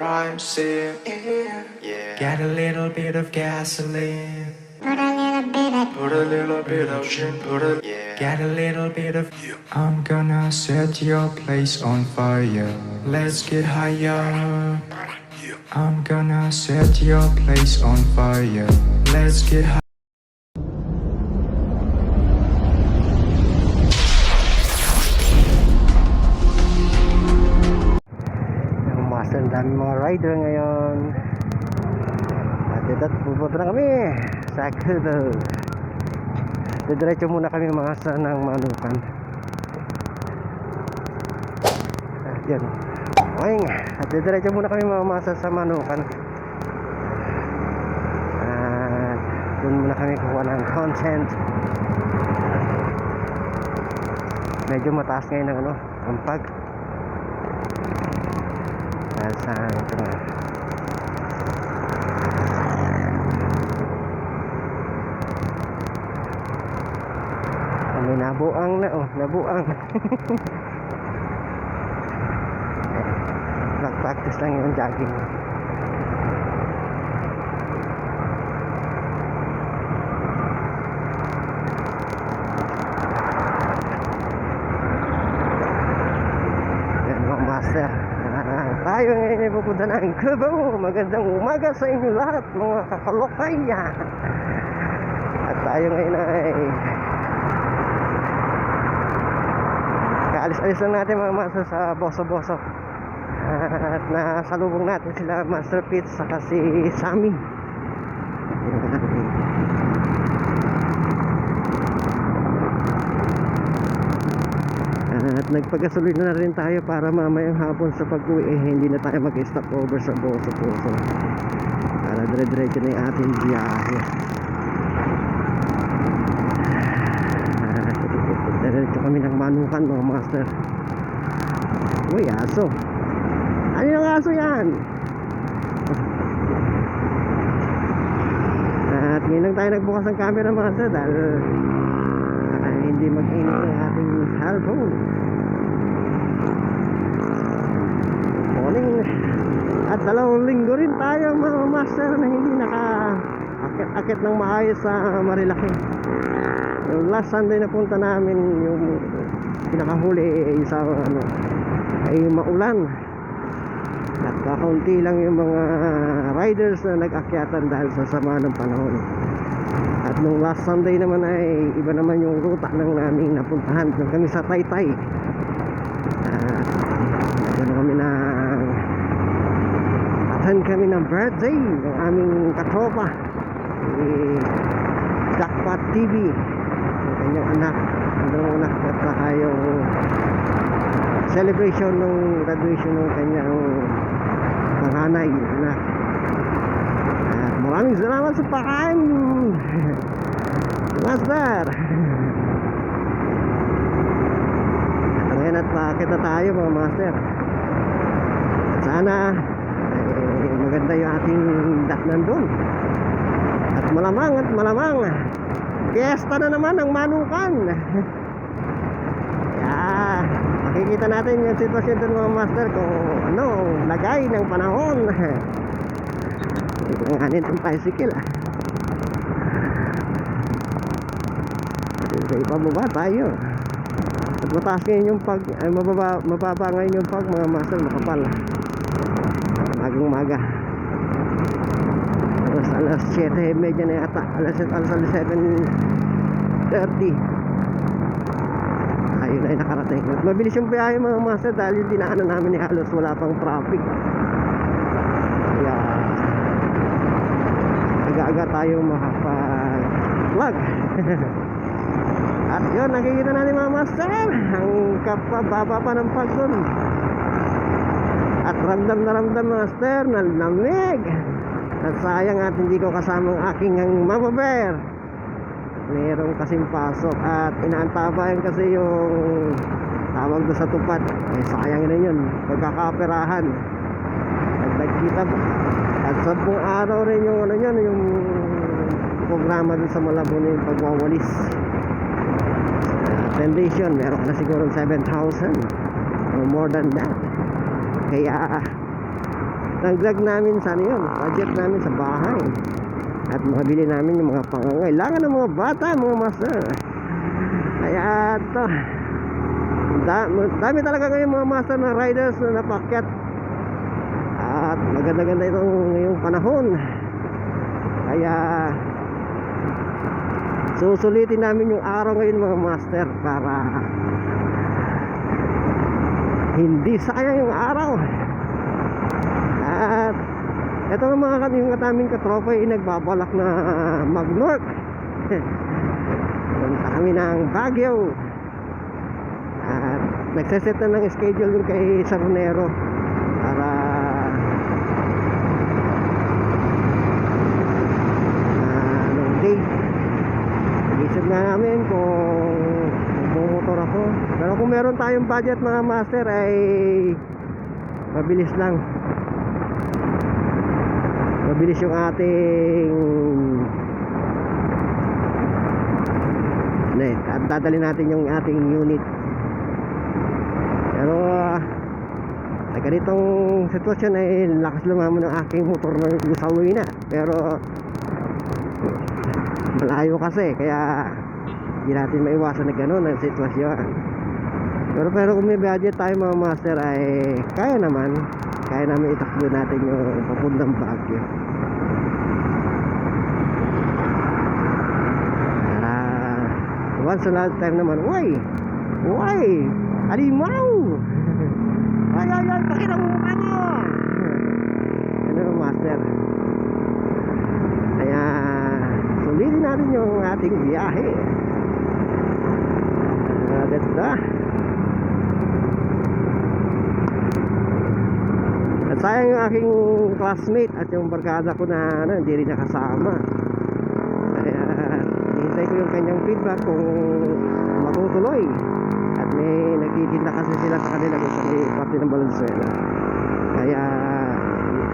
Rhymes in, yeah. Got a little bit of gasoline. Put a little bit of Put a little bit of gin, put a yeah. Got a little bit of I'm gonna set your place on fire. Let's get higher. I'm gonna set your place on fire. Let's get higher. Dami mga rider ngayon. At ito, pupunta na kami sa Kudo. Didiretso muna kami mga sa ng manukan. At yan. Oing, at didiretso muna kami mga sa manukan. At doon muna kami kuha ng content. Medyo mataas ngayon ang ano, ang pag. Dahil sa ito nga. May nabuang na oh, nabuang. Nag-practice lang yung jogging. Yan mga master. Ah, tayo pupunta ng Cubao. Magandang umaga sa inyo lahat mga kakalokay. At tayo ngayon ay kaalis-alis lang natin mga master sa Boso-Boso. At nasalubong natin sila Master Pete saka si Sammy. At nagpagasuloy na rin tayo para mamayang hapon sa pag-uwi eh, hindi na tayo mag-stop over sa Boso Puso. Para dire-diretso na yung ating biyahe. Ah, Diretso kami ng manukan mga master. Uy, aso. Ano yung aso yan? At ngayon lang tayo nagbukas ng camera master dahil ah, hindi mag-init ang ating cellphone. Morning. At dalawang linggo rin tayo mga master na hindi naka akit-akit ng maayos sa Marilaki. Yung last Sunday na punta namin yung pinakahuli eh, sa ano ay maulan. Kakaunti lang yung mga riders na nag-akyatan dahil sa sama ng panahon. At nung last Sunday naman ay iba naman yung ruta ng naming napuntahan. Kami sa Taytay. At doon kami na attend kami ng birthday ng aming katropa si Jackpot TV yung kanyang anak ang dalawang anak at saka yung celebration ng graduation ng kanyang panganay anak. At maraming salamat sa pakain Master. At ngayon at pakita tayo mga master. At sana maganda yung ating daknan doon at malamang at malamang fiesta na naman ang manukan. Yeah, makikita natin yung sitwasyon doon mga master kung ano lagay ng panahon. Ito nga nitong bicycle ah. Sa ipababa tayo? At mataas ngayon yung pag ay mababa, mababa ngayon yung pag mga master makapal magang maga alas alas 7 medya na yata. Alas, alas, alas 7.30 ayun ay nakarating. At mabilis yung biyahe mga master dahil yung dinaanan namin ni halos wala pang traffic. Kaya aga-aga tayo makapag vlog at yun nakikita natin mga master ang kapababa pa ng pagkon at ramdam na ramdam master na lamig at sayang at hindi ko kasama ang aking ang mababer merong kasing pasok at inaantabayan kasi yung tawag doon sa tupad. Ay sayang rin yun. Pagkakaperahan at nagkita at sa buong araw rin yung ano yun yung programa dun sa Malabon yung pagwawalis. Attendation meron ka na siguro 7,000 or more than that kaya dagdag namin sa ano yun, budget namin sa bahay. At makabili namin yung mga pangangailangan ng mga bata, mga master. Kaya ito, da, dami talaga ngayon mga master na riders na napakyat. At maganda-ganda itong ngayong panahon. Kaya susulitin namin yung araw ngayon mga master para hindi sayang yung araw. At ito ng mga yung aming katropa ay nagbabalak na mag-north. Punta kami ng Baguio. At nagseset na ng schedule yung kay Sarnero para ah, anong date. Nag-isip na namin kung. Pero kung meron tayong budget mga master ay mabilis lang. Mabilis yung ating ne, at dadalhin natin yung ating unit. Pero sa ganitong sitwasyon ay lakas lumamon ng aking motor na sa uwi na. Pero malayo kasi kaya hindi natin maiwasan na gano'n ang sitwasyon. Pero pero kung may budget tayo mga master ay kaya naman. Kaya namin itakbo natin yung papuntang Baguio. Para once in a lifetime naman, uy! Uy! Alimaw! Ay, ay, ay! Pakita mo mukha mo! Ano master? Kaya sulitin natin yung ating biyahe. Ah, ganda. At sayang yung aking classmate at yung barkada ko na ano, hindi rin nakasama. Kaya hintay ko yung kanyang feedback kung matutuloy. At may nagtitinda kasi sila sa kanila sa may parte ng Valenzuela. Kaya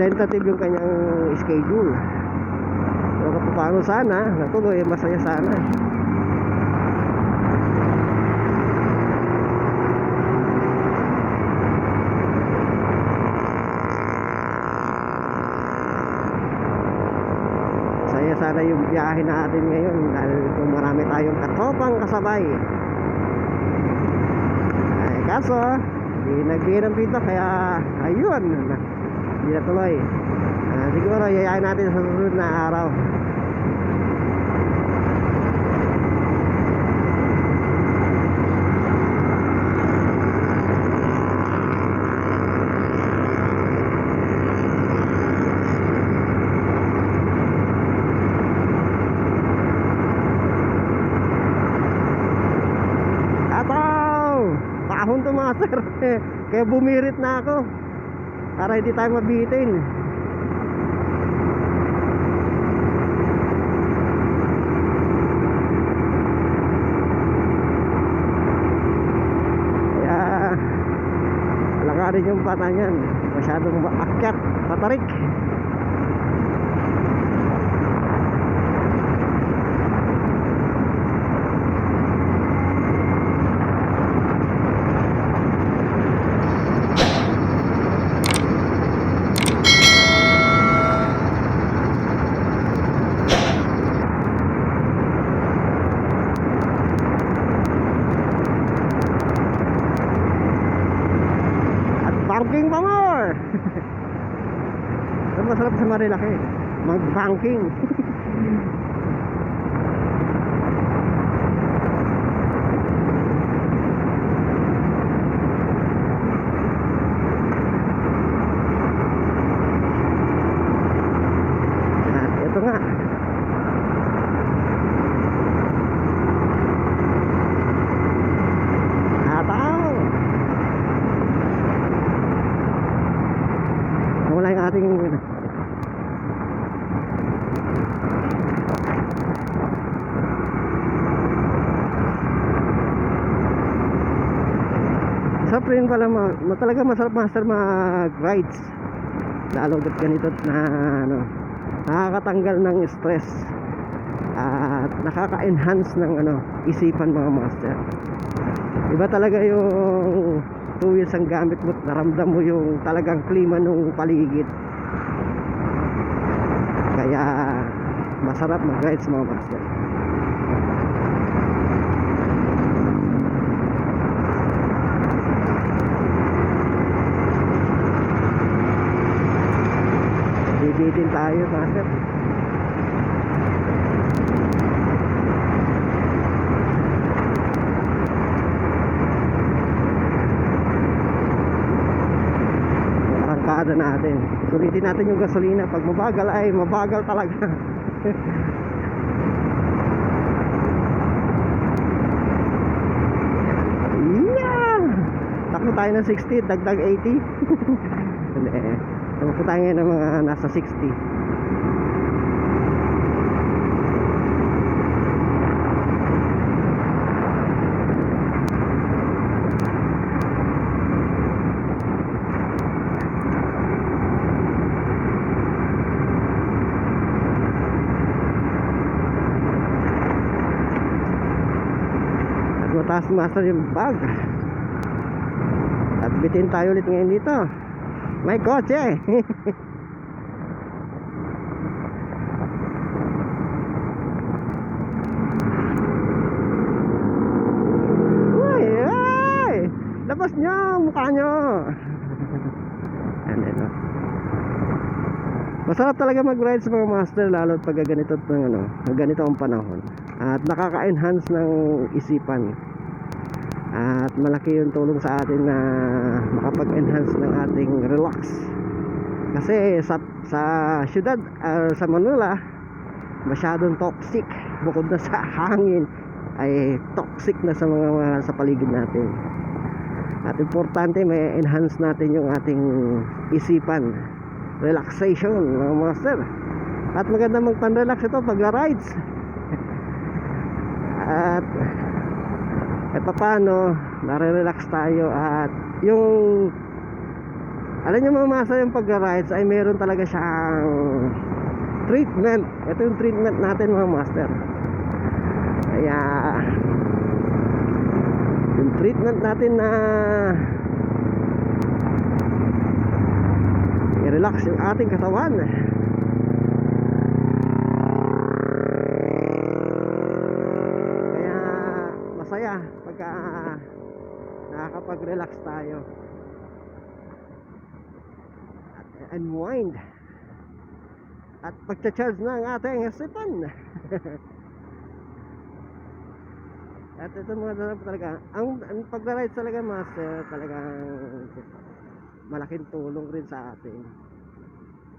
tentative yung kanyang schedule. Pero kung paano sana, natuloy, masaya sana. Sana yung biyahe natin ngayon dahil kung marami tayong katropang kasabay. Ay, kaso, hindi nagbigay ng pito kaya ayun, hindi na tuloy. Ah, siguro yayain natin sa susunod na araw. Pakahon to mga sir. Kaya bumirit na ako. Para hindi tayo mabitin. Kaya alakarin yung pata niyan. Masyadong maakyat, patarik. At banking pa more! Ang masarap sa Marilaki. Mag-banking. At ito nga. Ataw! Wala yung ating Sarap rin pala ma, ma talaga masarap master mag rides lalo ganito na ano nakakatanggal ng stress at nakaka-enhance ng ano isipan mga master. Iba talaga yung two wheels ang gamit mo naramdam mo yung talagang klima ng paligid. Kaya masarap mag-ride sa mga master. Tayo master. arangkada natin. Sulitin natin yung gasolina. Pag mabagal ay mabagal talaga. yeah! Takbo tayo ng 60, dagdag 80. Hindi. Takbo tayo ng mga nasa 60. At mataas master yung bag. At bitin tayo ulit ngayon dito. May kotse. Uy, ay! Labas nyo, mukha nyo. Ano ito? Masarap talaga mag-ride sa mga master lalo pag ganito ng ano, ganito ang panahon. At nakaka-enhance ng isipan. At malaki yung tulong sa atin na makapag-enhance ng ating relax. Kasi sa sa syudad or sa Manila, masyadong toxic bukod na sa hangin ay toxic na sa mga, mga sa paligid natin. At importante may enhance natin yung ating isipan. Relaxation, mga master. At maganda magpan-relax ito pag rides. At kahit pa paano, nare-relax tayo at yung alam niyo mga master yung pag-rides ay meron talaga siyang treatment. Ito yung treatment natin mga master. Kaya yung treatment natin na i-relax yung ating katawan. Kaya pagka nakakapag-relax tayo. At unwind. At pagcha-charge na ang ating isipan. At ito mga sarap talaga. Ang, ang pag-ride talaga master talagang malaking tulong rin sa atin.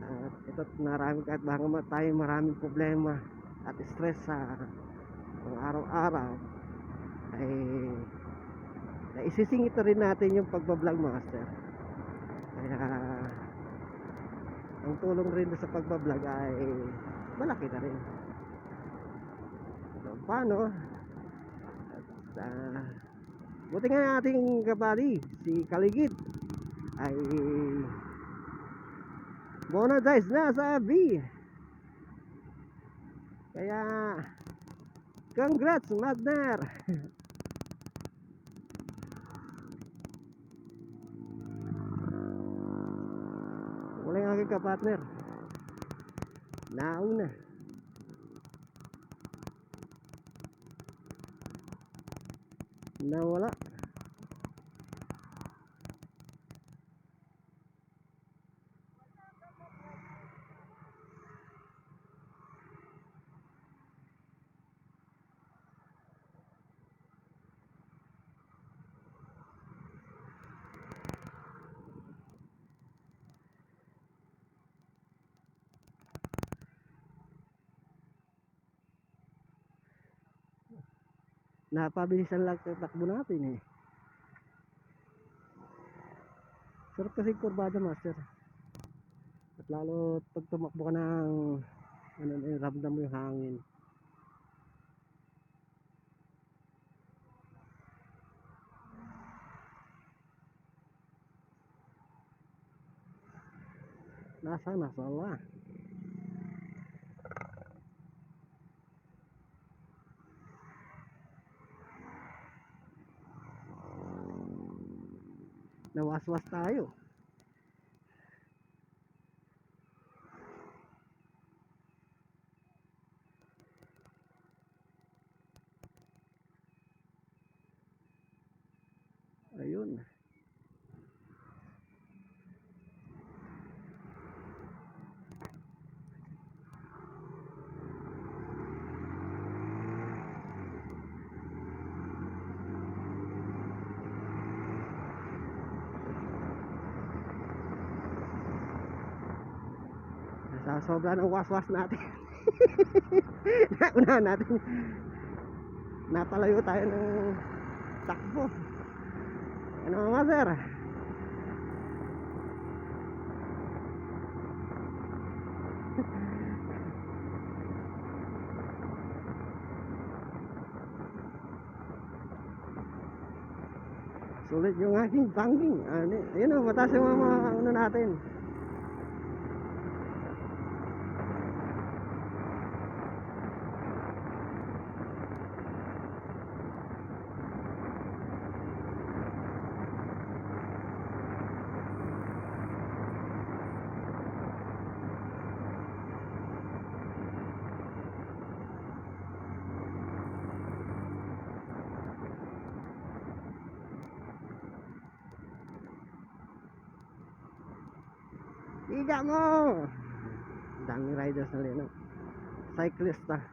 At ito marami kahit baka tayo maraming problema at stress sa pang araw-araw ay naisisingit na rin natin yung pagbablog master. Kaya ang tulong rin sa pagbablog ay malaki na rin. So, paano? At ah, buti nga ating kabady, si Kaligid ay monetize na sa FB. Kaya congrats Madner. yung aking kapartner. Nauna. Nawala. Napabilisan lang ang takbo natin eh. Sarap kasi kurbada master. At lalo pag tumakbo ka ng ano, eh, ramdam mo yung hangin. Nasa nasa Allah. Nawaswas tayo Sa sobra ng waswas natin. Naunahan natin. Napalayo tayo ng takbo. Ano mga sir? Sulit yung aking banking. Ano, ayun o, mataas yung mga ano natin. Higa mo! Daming riders na rin. no? Cyclist ah.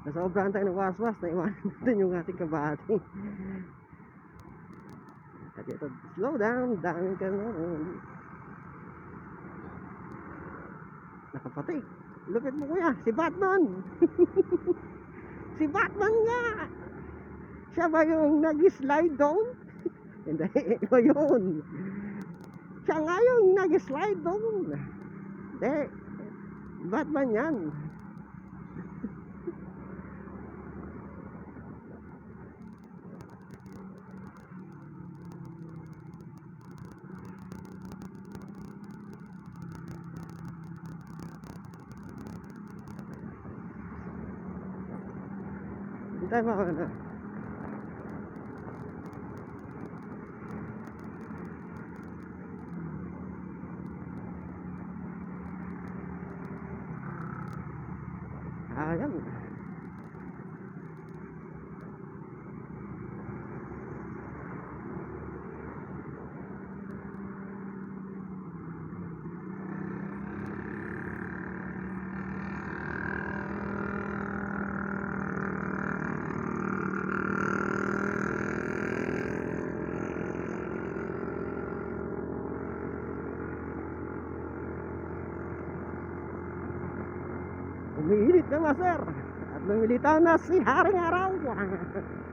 Nasobrahan tayo ng waswas na iwanan natin yung ating kabati. At ito, slow down, daming ka na. Nakapatay. Lupit mo kuya, si Batman! si Batman nga! Siya ba yung nag-slide down? Hindi, iba yun. Siya nga yung nag-slide down. Hindi, Batman yan. Hindi tayo makakana. Umiinit na master. At lumilitaw na si Haring Araw.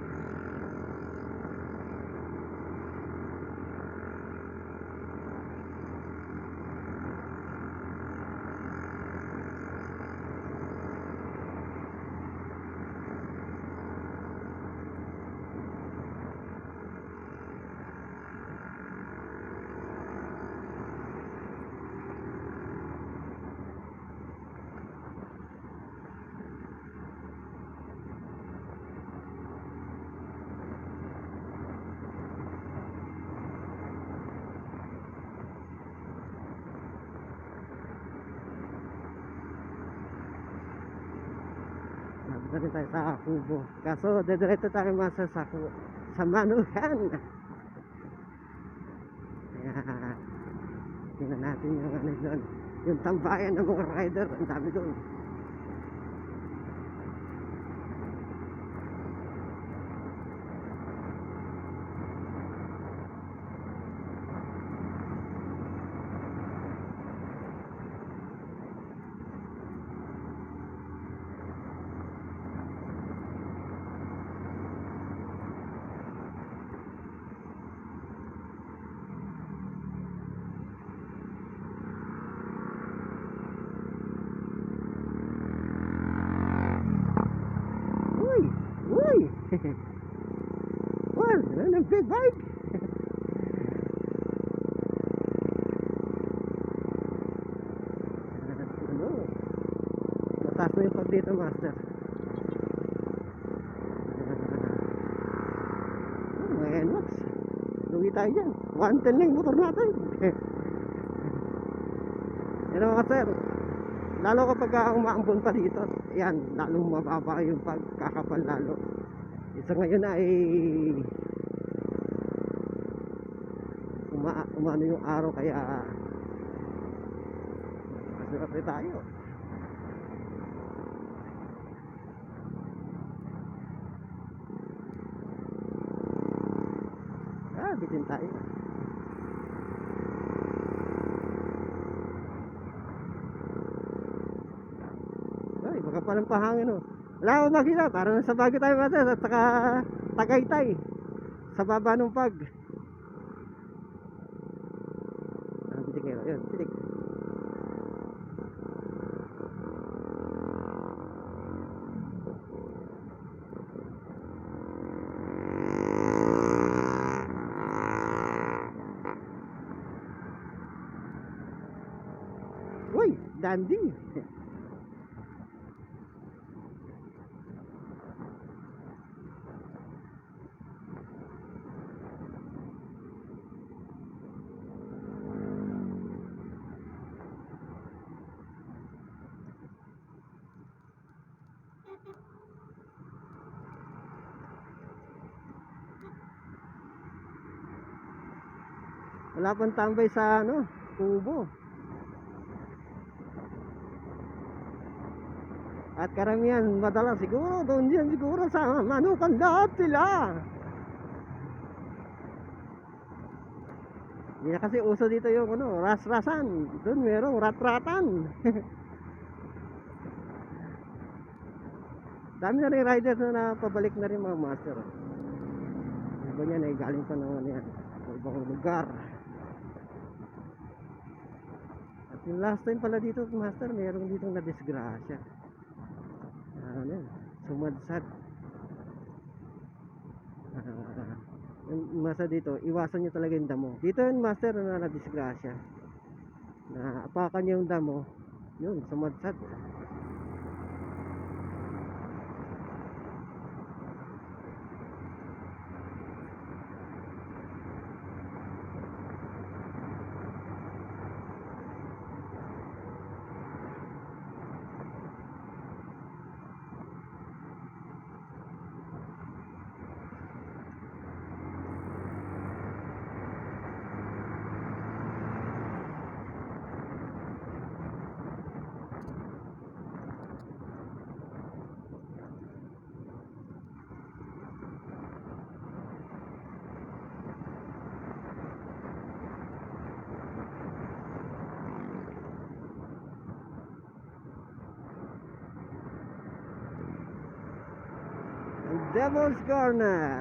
Nandito rin tayo sa Kubo. Kaso, dediretso tayo masa sa, Manuhan. Kaya, tingnan natin yung ano doon. Yung tambayan ng mga rider, ang dami doon. Uy! Uy! Well, yan ang big bike! ano? Mataas na yung pag dito, master. Oh, may NMAX. Lugi tayo dyan. 110 lang motor natin. Yan mga sir. Lalo kapag umaambon pa dito. Yan, lalong mababa yung pagkakapal lalo. Isa ngayon ay uma umano yung araw kaya maswerte tayo. Ah, bitin tayo. Ay, baka palang pahangin oh. Wala akong makita, para nasa bagay tayo mata at saka tagaytay. Sa baba ng pag. Ah, bitik kayo. Yun, bitik. Dandy. Wala pang tambay sa ano, kubo. At karamihan madalas siguro doon yan siguro sa manukan lahat sila. Hindi na kasi uso dito yung ano, ras-rasan. Doon merong rat-ratan. Dami na rin riders na napabalik na rin mga master. Iba niyan ay galing pa naman yan. Sa ibang lugar. At yung last time pala dito, master, meron ditong na-disgrasya. Ano yan? Sumadsad. Yung masa dito, iwasan nyo talaga yung damo. Dito yung master na na-disgrasya. Na apakan niya yung damo, yun, sumadsad. Ang Devil's Corner.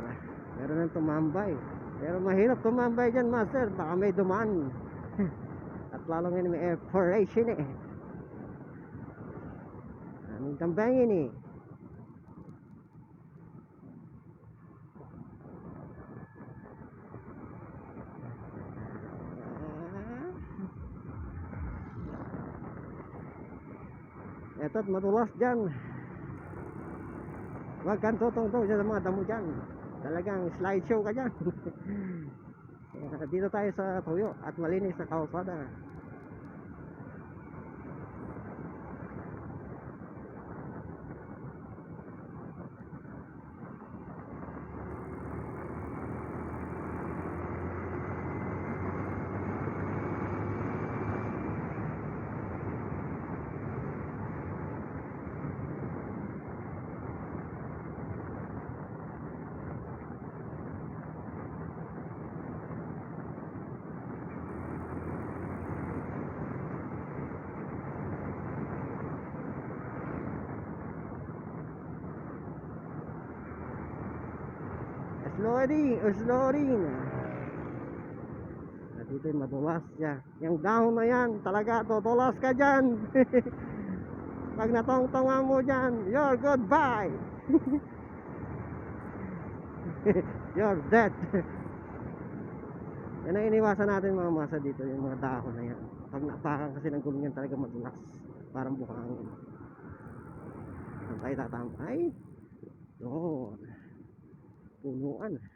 Meron nang tumambay. Pero mahirap tumambay dyan, master. Baka may dumaan. At lalo ngayon may evaporation eh. Aming tambangin eh. Eto't madulas dyan. Huwag kang tutong-tong sa mga damo dyan. Talagang slideshow ka dyan. Dito tayo sa tuyo at malinis na kalsada. Slowly, slowly. At dito yung madulas siya. Yung dahon na yan, talaga tutulas ka dyan. Pag natongtongan mo dyan, you're goodbye. you're dead. yan ang iniwasan natin mga masa dito, yung mga dahon na yan. Pag napakan kasi ng gulong yan talaga madulas. Parang buhangin. Saan tayo tatama? Ay, doon. Punuan.